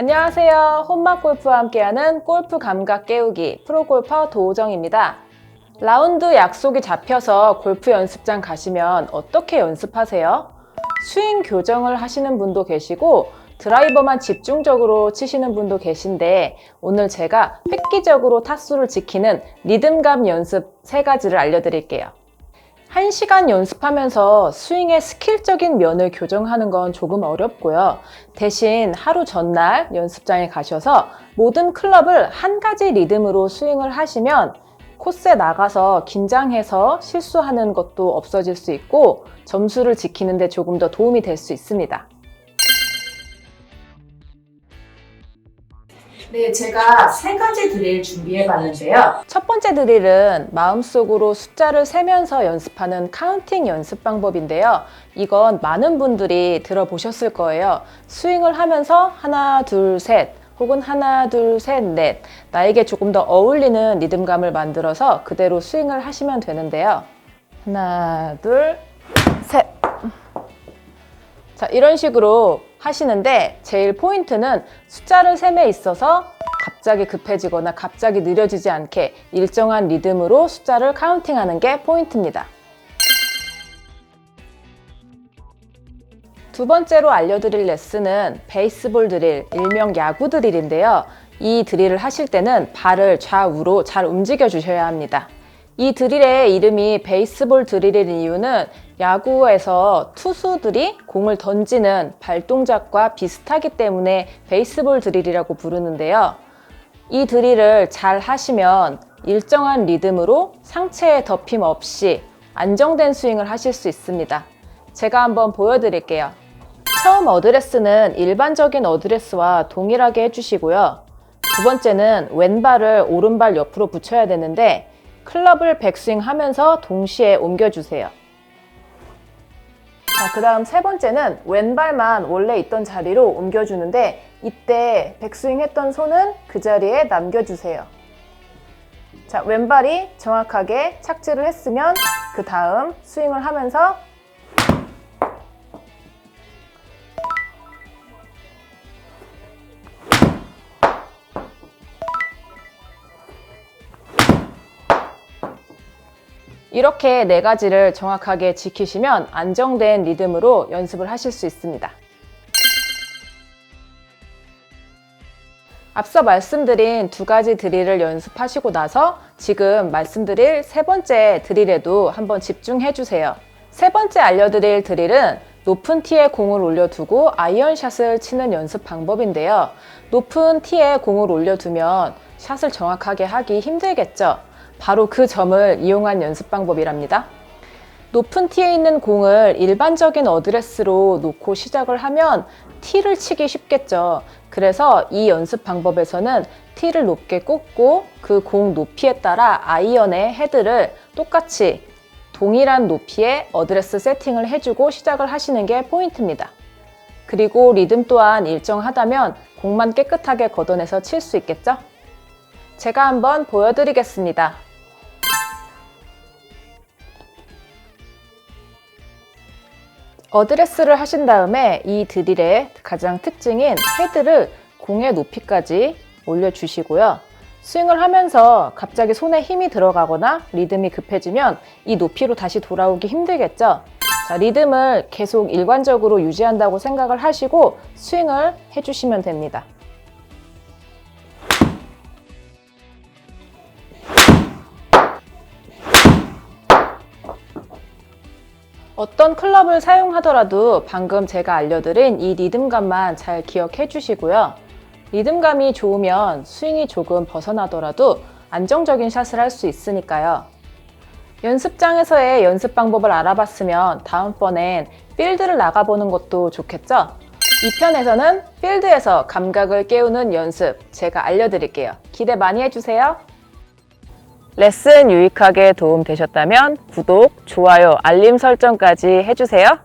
안녕하세요. 홈맛 골프와 함께하는 골프 감각 깨우기 프로골퍼 도우정입니다. 라운드 약속이 잡혀서 골프 연습장 가시면 어떻게 연습하세요? 스윙 교정을 하시는 분도 계시고 드라이버만 집중적으로 치시는 분도 계신데 오늘 제가 획기적으로 타수를 지키는 리듬감 연습 세 가지를 알려드릴게요. 1시간 연습하면서 스윙의 스킬적인 면을 교정하는 건 조금 어렵고요. 대신 하루 전날 연습장에 가셔서 모든 클럽을 한 가지 리듬으로 스윙을 하시면 코스에 나가서 긴장해서 실수하는 것도 없어질 수 있고 점수를 지키는데 조금 더 도움이 될 수 있습니다. 네, 제가 세 가지 드릴 준비해 봤는데요. 첫 번째 드릴은 마음속으로 숫자를 세면서 연습하는 카운팅 연습 방법인데요. 이건 많은 분들이 들어보셨을 거예요. 스윙을 하면서 하나, 둘, 셋, 혹은 하나, 둘, 셋, 넷. 나에게 조금 더 어울리는 리듬감을 만들어서 그대로 스윙을 하시면 되는데요. 하나, 둘, 셋. 자, 이런 식으로 하시는데 제일 포인트는 숫자를 셈에 있어서 갑자기 급해지거나 갑자기 느려지지 않게 일정한 리듬으로 숫자를 카운팅하는 게 포인트입니다. 두 번째로 알려드릴 레슨은 베이스볼 드릴, 일명 야구 드릴인데요. 이 드릴을 하실 때는 발을 좌우로 잘 움직여 주셔야 합니다. 이 드릴의 이름이 베이스볼 드릴인 이유는 야구에서 투수들이 공을 던지는 발동작과 비슷하기 때문에 베이스볼 드릴이라고 부르는데요. 이 드릴을 잘 하시면 일정한 리듬으로 상체에 덮임 없이 안정된 스윙을 하실 수 있습니다. 제가 한번 보여드릴게요. 처음 어드레스는 일반적인 어드레스와 동일하게 해주시고요. 두 번째는 왼발을 오른발 옆으로 붙여야 되는데 클럽을 백스윙 하면서 동시에 옮겨주세요. 자, 그 다음 세 번째는 왼발만 원래 있던 자리로 옮겨주는데 이때 백스윙 했던 손은 그 자리에 남겨주세요. 자, 왼발이 정확하게 착지를 했으면 그 다음 스윙을 하면서 이렇게 네 가지를 정확하게 지키시면 안정된 리듬으로 연습을 하실 수 있습니다. 앞서 말씀드린 두 가지 드릴을 연습하시고 나서 지금 말씀드릴 세 번째 드릴에도 한번 집중해 주세요. 세 번째 알려드릴 드릴은 높은 티에 공을 올려두고 아이언샷을 치는 연습 방법인데요. 높은 티에 공을 올려두면 샷을 정확하게 하기 힘들겠죠. 바로 그 점을 이용한 연습 방법이랍니다. 높은 티에 있는 공을 일반적인 어드레스로 놓고 시작을 하면 티를 치기 쉽겠죠. 그래서 이 연습 방법에서는 티를 높게 꽂고 그 공 높이에 따라 아이언의 헤드를 똑같이 동일한 높이의 어드레스 세팅을 해주고 시작을 하시는 게 포인트입니다. 그리고 리듬 또한 일정하다면 공만 깨끗하게 걷어내서 칠 수 있겠죠? 제가 한번 보여드리겠습니다. 어드레스를 하신 다음에 이 드릴의 가장 특징인 헤드를 공의 높이까지 올려주시고요. 스윙을 하면서 갑자기 손에 힘이 들어가거나 리듬이 급해지면 이 높이로 다시 돌아오기 힘들겠죠? 자, 리듬을 계속 일관적으로 유지한다고 생각을 하시고 스윙을 해주시면 됩니다. 어떤 클럽을 사용하더라도 방금 제가 알려드린 이 리듬감만 잘 기억해 주시고요. 리듬감이 좋으면 스윙이 조금 벗어나더라도 안정적인 샷을 할 수 있으니까요. 연습장에서의 연습 방법을 알아봤으면 다음번엔 필드를 나가보는 것도 좋겠죠? 이 편에서는 필드에서 감각을 깨우는 연습 제가 알려드릴게요. 기대 많이 해주세요. 레슨 유익하게 도움 되셨다면 구독, 좋아요, 알림 설정까지 해주세요.